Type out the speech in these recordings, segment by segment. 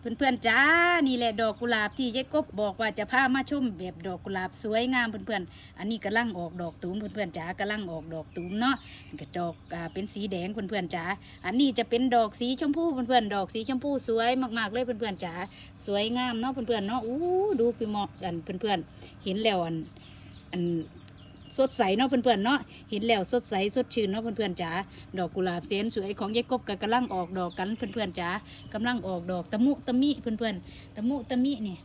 เพื่อนๆจ้านี่แหละดอกกุหลาบที่ยายกบบอกว่าจะพามาชมแบบดอกกุหลาบสวยงามเพื่อนๆอันนี้กำลังออกดอกตูมเพื่อนๆจ้ากำลังออกดอกตูมเนาะก็ดอกอ่าเป็นสีแดงเพื่อนๆจ้าอันนี้จะเป็นดอกสีชมพูเพื่อนๆดอกสีชมพูสวยมากๆเลยเพื่อนๆจ้าสวยงามเนาะเพื่อนๆเนาะอู้ดูพี่เหมาะกันเพื่อนๆเห็นแล้วอันอัน สดใสเนาะเพื่อนๆเนาะเห็นแล้วสดใสสดชื่นเนาะเพื่อนๆจ๋าดอกกุหลาบเสียนสวยของยายกบก็กำลังออกดอกกันเพื่อนๆจ๋ากำลังออกดอกตะมุตะมิเพื่อนๆตะมุตะมิเนี่ย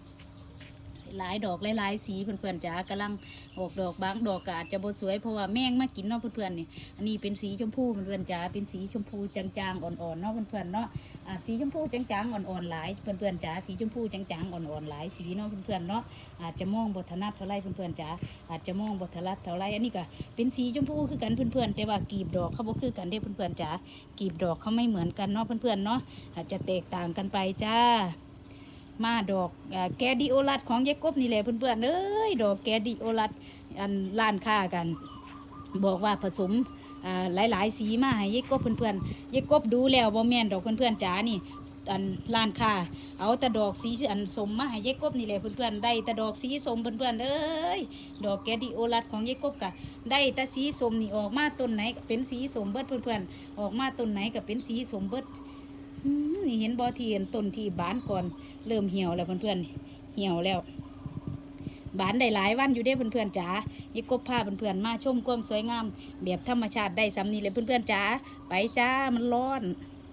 หลายดอกหลายๆสีเพื่อนๆจ๋ากำลังออกดอกบางดอกก็อาจจะบ่สวยเพราะว่าแมงมากินเนาะเพื่อนๆนี่อันนี้เป็นสีชมพูเพื่อนๆจ๋าเป็นสีชมพูจางๆอ่อนๆเนาะเพื่อนๆเนาะอ่าสีชมพูจางๆอ่อนๆหลายเพื่อนๆจ๋าสีชมพูจางๆอ่อนๆหลายสีเนาะเพื่อนๆเนาะอาจจะมองบ่ถนัดเท่าไรเพื่อนๆจ๋าอาจจะมองบ่ถนัดเท่าไรอันนี้ก็เป็นสีชมพูคือกันเพื่อนๆแต่ว่ากีบดอกเขาบ่คือกันเด้เพื่อนๆจ๋ากีบดอกเขาไม่เหมือนกันเนาะเพื่อนๆเนาะอาจจะแตกต่างกันไปจ้า มาดอกแกดิโอรัดของยายกบนี่แหละเพื่อนๆเอ้ยดอกแกดิโอรัดอันล้านค่ากัน บอกว่าผสมอ่าหลายๆ สีมาให้ยายกบเพื่อนๆยายกบดูแล้วบ่แม่นดอกเพื่อนๆจ๋านี่อันล้านค่าเอาแต่ดอกสีอันสมมาให้ยายกบนี่แหละเพื่อนๆได้แต่ดอกสีสมเพื่อนๆเอ้ยดอกแกดิโอรัดของยายกบกะได้แต่สีสมนี่ออกมาต้นไหนก็เป็นสีสมเบิดเพื่อนๆออกมาต้นไหนก็เป็นสีสมเบิด นี่เห็นบ่ที่เห็นต้นที่บานก่อนเริ่มเหี่ยวแล้วเพื่อนๆเหี่ยวแล้วบานได้หลายวันอยู่เด้เพื่อนๆจ๋ายี่กบผ้าเพื่อนๆมาชมความสวยงาม แบบธรรมชาติได้สำนีเลยเพื่อนๆจ๋าไปจ้ามันร้อน